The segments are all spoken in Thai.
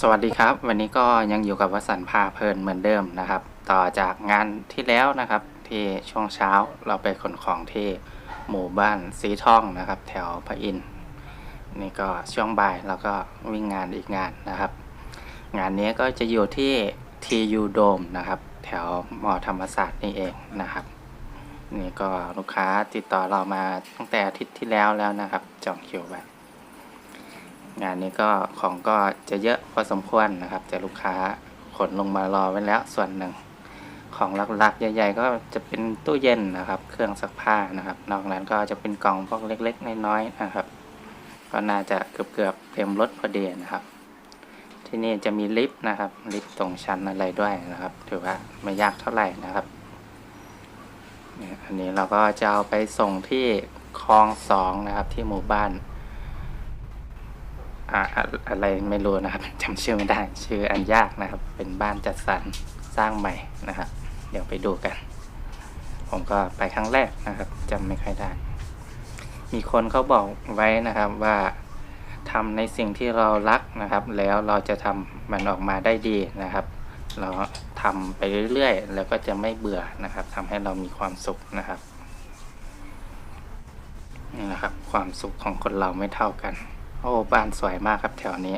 สวัสดีครับ วันนี้ก็ยังอยู่กับวสันต์พาเพลินเหมือนเดิมนะครับ ต่อจากงานที่แล้วนะครับ ที่ช่วงเช้าเราไปขนของที่หมู่บ้านสีทองนะครับ แถวพระอินนี่ก็ช่วงบ่ายเราก็วิ่งงานอีกงานนะครับ งานนี้ก็จะอยู่ที่ TU Dome นะครับ แถวมอธรรมศาสตร์นี่เองนะครับ นี่ก็ลูกค้าติดต่อเรามาตั้งแต่อาทิตย์ที่แล้วแล้วนะครับ จองคิวไว้ งานนี้ก็ของก็จะเยอะพอสมควรนะครับ แต่ลูกค้าขนลงมารอไว้แล้วส่วนหนึ่ง ของหลักๆ ใหญ่ๆ ก็จะเป็นตู้เย็นนะครับ เครื่องซักผ้านะครับ นอกนั้นก็จะเป็นกล่องพวกเล็กๆ น้อยๆนะครับ ก็น่าจะเกือบๆเต็มรถพอดีนะครับ ที่นี่จะมีลิฟต์นะครับ ลิฟต์ตรงชั้นอะไรด้วยนะครับ ถือว่าไม่ยากเท่าไหร่นะครับอันนี้เราก็จะเอาไปส่งที่คลองสองนะครับที่หมู่บ้าน อะไรไม่รู้นะครับจำชื่อไม่ได้ ชื่ออันยากนะครับ เป็นบ้านจัดสรรสร้างใหม่นะครับ เดี๋ยวไปดูกัน ผมก็ไปครั้งแรกนะครับจำไม่ค่อยได้ มีคนเขาบอกไว้นะครับว่าทำในสิ่งที่เรารักนะครับ แล้วเราจะทำมันออกมาได้ดีนะครับ เราทำไปเรื่อยๆ แล้วก็จะไม่เบื่อนะครับทำให้เรามีความสุขนะครับนี่นะครับ ความสุขของคนเราไม่เท่ากัน โอ้บ้านสวยมากครับแถวนี้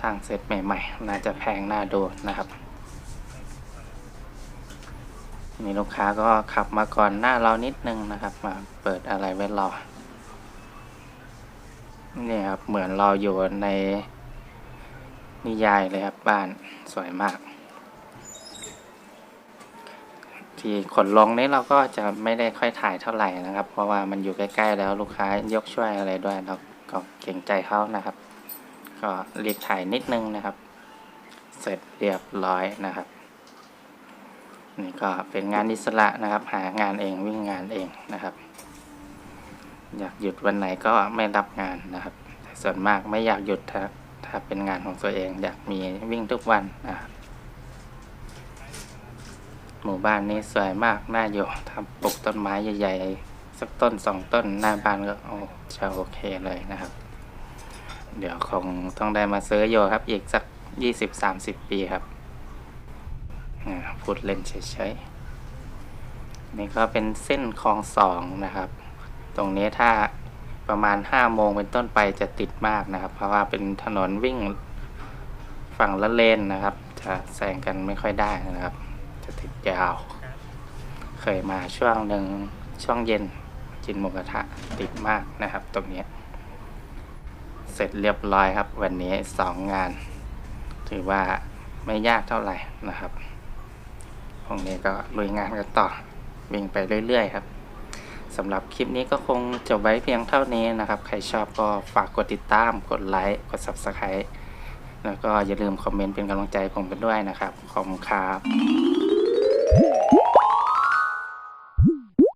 สร้างเสร็จใหม่ ๆ น่าจะแพงน่าดูนะครับมีลูกค้าก็ขับมาก่อนหน้าเรานิดนึงนะครับ มาเปิดอะไรไว้รอนี่ครับเหมือนเราอยู่ในนิยายเลยครับบ้านสวยมาก ที่ขนลงนี้เราก็จะไม่ได้ค่อยถ่ายเท่าไหร่นะครับ เพราะว่ามันอยู่ใกล้ ๆ แล้วลูกค้ายกช่วยอะไรด้วยเราก็เกรงใจเขานะครับ ก็รีบถ่ายนิดนึงนะครับ เสร็จเรียบร้อยนะครับนี่ก็เป็นงานอิสระนะครับ หางานเองวิ่งงานเองนะครับ อยากหยุดวันไหนก็ไม่รับงานนะครับแต่ส่วนมากไม่อยากหยุดถ้าถ้าเป็นงานของตัวเอง อยากมีวิ่งทุกวันนะครับ หมู่บ้านนี้สวยมาก น่าอยู่ทำปลูกต้นไม้ใหญ่ๆ สักต้นสองต้นหน้าบ้านก็โอ้จะโอเคเลยนะครับ เดี๋ยวคงต้องได้มาซื้อโยครับ อีกสักยี่สิบสามสิบปีครับพูดเล่นเฉยๆ นี่ก็เป็นเส้นคลองสองนะครับ ตรงนี้ถ้าประมาณห้าโมงเป็นต้นไปจะติดมากนะครับ เพราะว่าเป็นถนนวิ่งฝั่งละเลนนะครับ จะแซงกันไม่ค่อยได้นะครับ จะติดยาว เคยมาช่วงหนึ่งช่วงเย็นกินหมูกระทะติดมากนะครับ ตรงเนี้ยเสร็จเรียบร้อยครับ วันนี้สองงาน ถือว่าไม่ยากเท่าไหร่นะครับพรุ่งนี้ก็ลุยงานกันต่อวิ่งไปเรื่อยๆครับสำหรับคลิปนี้ก็คงจบไว้เพียงเท่านี้นะครับ ใครชอบก็ฝากกดติดตาม กดไลค์ กด Subscribe แล้วก็อย่าลืมคอมเมนต์เป็นกำลังใจผมกันด้วยนะครับ ขอบคุณครับ Yeah.